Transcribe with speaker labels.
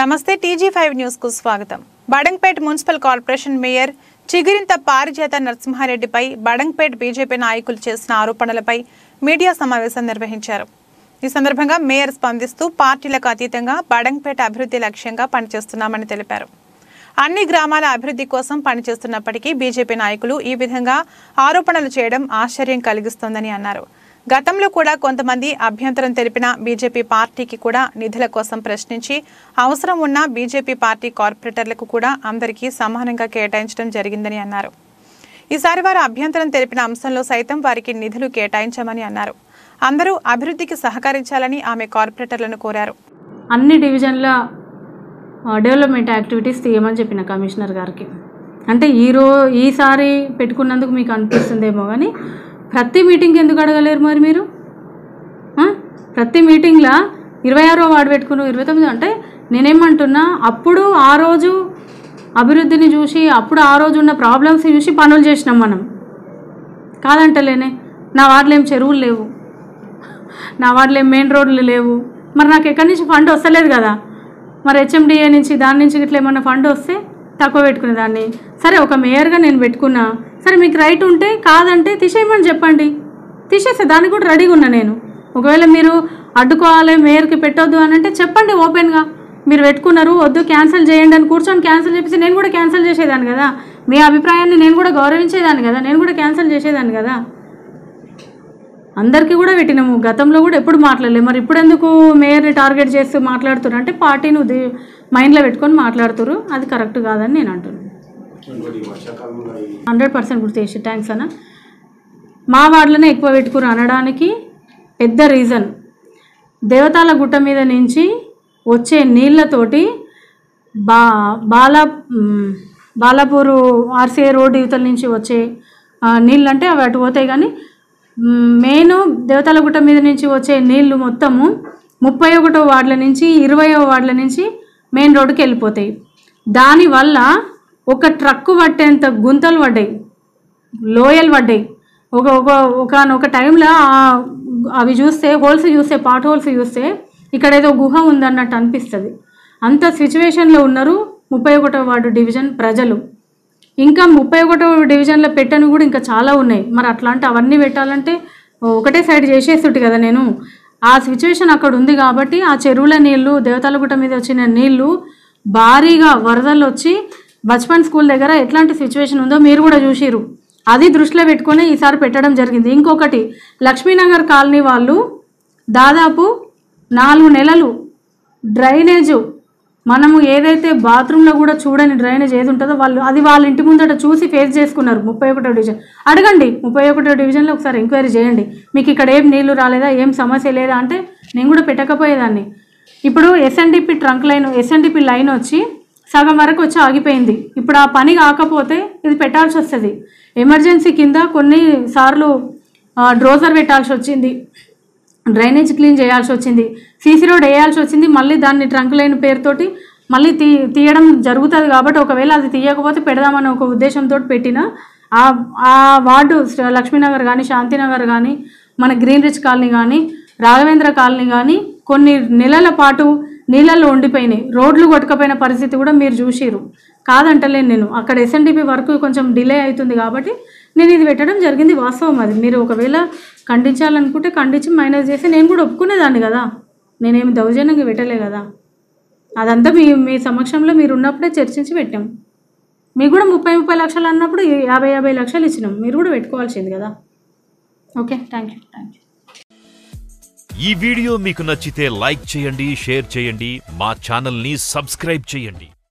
Speaker 1: నమస్తే TG five న్యూస్కు స్వాగతం. Badangpet municipal corporation mayor Chigirintha Parijatha నరసింహారెడ్డిపై Badangpet BJP నాయకులు చేసిన ఆరోపణలపై మీడియా సమావేశం నిర్వహించారు. ఈ సందర్భంగా మేయర్ స్పందిస్తూ పార్టీలకు అతీతంగా బడంగ్పేట అభివృద్ధి లక్ష్యంగా పనిచేస్తున్నామని తెలిపారు. అన్ని గ్రామాల అభివృద్ధి కోసం పనిచేస్తున్నప్పటికీ బీజేపీ నాయకులు ఈ విధంగా ఆరోపణలు చేయడం ఆశ్చర్యం కలిగిస్తోందని అన్నారు. గతంలో కూడా కొంతమంది అభ్యంతరం తెలిపిన బీజేపీ పార్టీకి కూడా నిధుల కోసం ప్రశ్నించి అవసరం ఉన్న బీజేపీ పార్టీ కార్పొరేటర్లకు కూడా అందరికీ సమానంగా కేటాయించడం జరిగిందని అన్నారు. ఈసారి వారు అభ్యంతరం తెలిపిన అంశంలో సైతం వారికి నిధులు కేటాయించామని అన్నారు. అందరూ అభివృద్ధికి సహకరించాలని ఆమె కార్పొరేటర్లను కోరారు.
Speaker 2: అన్ని డివిజన్ల డెవలప్మెంట్ యాక్టివిటీస్ తీయమని చెప్పిన కమిషనర్ గారికి. అంటే ఈ ఈసారి పెట్టుకున్నందుకు మీకు అనిపిస్తుందేమో కానీ ప్రతి మీటింగ్ ఎందుకు అడగలేరు మరి మీరు? ప్రతి మీటింగ్లో ఇరవై ఆరో వార్డు పెట్టుకుని ఇరవై తొమ్మిది అంటే నేనేమంటున్నా అప్పుడు ఆ రోజు అభివృద్ధిని చూసి అప్పుడు ఆ రోజు ఉన్న ప్రాబ్లమ్స్ చూసి పనులు చేసినాం మనం. కాదంటలేనే నా వార్డులో ఏం చెరువులు లేవు. నా వార్డులో ఏం మెయిన్ రోడ్లు లేవు. మరి నాకు ఎక్కడి నుంచి ఫండ్ వస్తలేదు కదా. మరి హెచ్ఎండిఏ నుంచి దాని నుంచి ఇట్లా ఏమన్నా ఫండ్ వస్తే తక్కువ పెట్టుకునే దాన్ని. సరే ఒక మేయర్గా నేను పెట్టుకున్నా. సరే మీకు రైట్ ఉంటే కాదంటే తీసేయమని చెప్పండి. తీసేస్తే దానికి కూడా రెడీగా ఉన్నా నేను. ఒకవేళ మీరు అడ్డుకోవాలి మేయర్కి పెట్టొద్దు అని అంటే చెప్పండి ఓపెన్గా. మీరు పెట్టుకున్నారు వద్దు క్యాన్సిల్ చేయండి అని కూర్చొని క్యాన్సిల్ చేసి నేను కూడా క్యాన్సిల్ చేసేదాన్ని కదా. మీ అభిప్రాయాన్ని నేను కూడా గౌరవించేదాన్ని కదా. నేను కూడా క్యాన్సిల్ చేసేదాన్ని కదా. అందరికీ కూడా పెట్టినాము. గతంలో కూడా ఎప్పుడు మాట్లాడలేదు మరి ఇప్పుడు ఎందుకు మేయర్ని టార్గెట్ చేస్తూ మాట్లాడుతున్నారు అంటే పార్టీని ఉది మైండ్లో పెట్టుకొని మాట్లాడుతున్నారు అది కరెక్ట్ కాదని నేను అంటున్నాను హండ్రెడ్ పర్సెంట్ గుర్తు చేసి థ్యాంక్స్ అన్న. మా వార్డులోనే ఎక్కువ పెట్టుకురు అనడానికి పెద్ద రీజన్ దేవతాల గుట్ట మీద నుంచి వచ్చే నీళ్ళతోటి బా బాలా బాలాపూరు ఆర్సీఏ రోడ్ యువతల నుంచి వచ్చే నీళ్ళంటే నీళ్ళు అంటే అవి అటు పోతాయి కానీ మెయిన్ దేవతల గుట్ట మీద నుంచి వచ్చే నీళ్ళు మొత్తము ముప్పై ఒకటో వార్డుల నుంచి ఇరవయో వార్డుల నుంచి మెయిన్ రోడ్డుకి వెళ్ళిపోతాయి. దానివల్ల ఒక ట్రక్కు పట్టేంత గుంతలు పడ్డాయి. లోయలు పడ్డాయి. ఒక ఒక ఒకనొక టైంలో అవి చూస్తే హోల్స్ చూస్తే పాట్ హోల్స్ చూస్తే ఇక్కడ ఏదో గుహ ఉందన్నట్టు అనిపిస్తుంది. అంత సిచ్యువేషన్లో ఉన్నారు ముప్పై ఒకటో వార్డు డివిజన్ ప్రజలు. ఇంకా ముప్పై ఒకటో డివిజన్లో పెట్టను కూడా ఇంకా చాలా ఉన్నాయి. మరి అట్లాంటి అవన్నీ పెట్టాలంటే ఒకటే సైడ్ చేసేస్తుంటి కదా నేను. ఆ సిచ్యువేషన్ అక్కడ ఉంది కాబట్టి ఆ చెరువుల నీళ్ళు దేవతలగుట్ట మీద వచ్చిన నీళ్ళు భారీగా వరదలు వచ్చి బచ్పన్ స్కూల్ దగ్గర ఎట్లాంటి సిచ్యువేషన్ ఉందో మీరు కూడా చూసిరు అది దృష్టిలో పెట్టుకొని ఈసారి పెట్టడం జరిగింది. ఇంకొకటి లక్ష్మీనగర్ కాలనీ వాళ్ళు దాదాపు నాలుగు నెలలు డ్రైనేజు మనము ఏదైతే బాత్రూంలో కూడా చూడని డ్రైనేజ్ ఏది ఉంటుందో వాళ్ళు అది వాళ్ళ ఇంటి ముందట చూసి ఫేస్ చేసుకున్నారు. ముప్పై ఒకటో డివిజన్. అడగండి ముప్పై ఒకటో డివిజన్లో ఒకసారి ఎంక్వైరీ చేయండి. మీకు ఇక్కడ ఏం నీళ్ళు రాలేదా ఏం సమస్య లేదా అంటే నేను కూడా పెట్టకపోయేదాన్ని. ఇప్పుడు SNDP trunk line SNDP line వచ్చి సగం వరకు వచ్చి ఆగిపోయింది. ఇప్పుడు ఆ పని కాకపోతే ఇది పెట్టాల్సి వస్తుంది. ఎమర్జెన్సీ కింద కొన్ని సార్లు డ్రోజర్ పెట్టాల్సి వచ్చింది. డ్రైనేజ్ క్లీన్ చేయాల్సి వచ్చింది. సీసీ రోడ్ వేయాల్సి వచ్చింది. మళ్ళీ దాన్ని ట్రంక్ లైన్ పేరుతోటి మళ్ళీ తీ తీయడం జరుగుతుంది కాబట్టి ఒకవేళ అది తీయకపోతే పెడదామని ఒక ఉద్దేశంతో పెట్టిన. ఆ ఆ వార్డు లక్ష్మీనగర్ కానీ శాంతినగర్ కానీ మన గ్రీన్ రిచ్ కాలనీ కానీ రాఘవేంద్ర కాలనీ కానీ కొన్ని నెలల పాటు నీళ్ళల్లో ఉండిపోయినాయి. రోడ్లు కొట్టుకపోయిన పరిస్థితి కూడా మీరు చూసిరు కాదంటలేను నేను. అక్కడ ఎస్ఎన్డిపి వర్క్ కొంచెం డిలే అవుతుంది కాబట్టి నేను ఇది పెట్టడం జరిగింది వాస్తవం అది. మీరు ఒకవేళ ఖండించాలనుకుంటే ఖండించి మైనస్ చేసి నేను కూడా ఒప్పుకునేదాన్ని కదా. నేనేమి దౌర్జన్యంగా పెట్టలే కదా. అదంతా మీ మీ సమక్షంలో మీరు ఉన్నప్పుడే చర్చించి పెట్టాం. మీకు కూడా ముప్పై ముప్పై లక్షలు అన్నప్పుడు యాభై యాభై లక్షలు ఇచ్చినాం. మీరు కూడా పెట్టుకోవాల్సింది కదా. Okay thank you thank you.
Speaker 3: ఈ వీడియో మీకు నచ్చితే లైక్ చేయండి షేర్ చేయండి మా ఛానల్ని సబ్స్క్రైబ్ చేయండి.